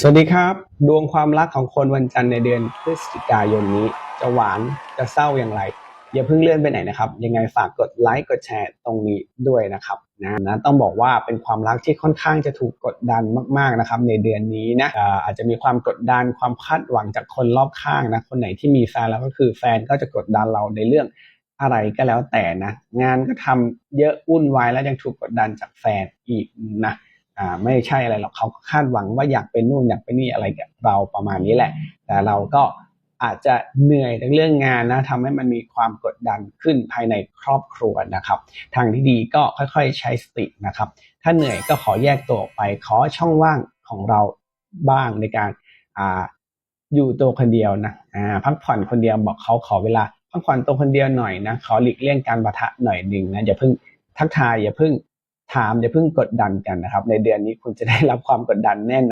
สวัสดีครับ ดวงความรักของคนวันจันทร์ในเดือนพฤศจิกายนนี้ จะหวานจะเศร้าอย่างไร อย่าเพิ่งเลื่อนไปไหนนะครับ ยังไงฝากกดไลค์กดแชร์ตรงนี้ด้วยนะครับนะนะต้องบอกว่าเป็นความรักที่ค่อนข้างจะถูกกดดันมากๆนะครับ ในเดือนนี้นะอาอาจจะมีความกดดันความคาดหวังจากคนรอบข้างนะคนไหนที่มีแฟนแล้วก็คือแฟนก็จะกดดันเราในเรื่องอะไรก็แล้วแต่นะ งานก็ทำเยอะวุ่นวายแล้วยังถูกกดดันจากแฟนอีกนะ อ่าไม่ใช่อะไรหรอกเขาก็คาดหวังว่าอยากเป็นนู่นอยากเป็นนี่อะไรกับเราประมาณนี้แหละ แต่เราก็อาจจะเหนื่อยในเรื่องงานนะทำให้มันมีความกดดันขึ้นภายในครอบครัวนะครับ ทางที่ดีก็ค่อยๆใช้สตินะครับ ถ้าเหนื่อยก็ขอแยกตัวออกไปขอช่องว่างของเราบ้างในการอ่าอยู่ตัวคนเดียวนะอ่าพักผ่อนคนเดียวบอกเขาขอเวลาพักผ่อนตัวคนเดียวหน่อยนะขอหลีกเลี่ยงการปะทะหน่อยหนึ่งนะอย่าเพิ่งทักทายอย่าเพิ่ง ถามอย่าเพิ่งกดดันกันนะครับ ในเดือนนี้คุณจะได้รับความกดดันแน่นอน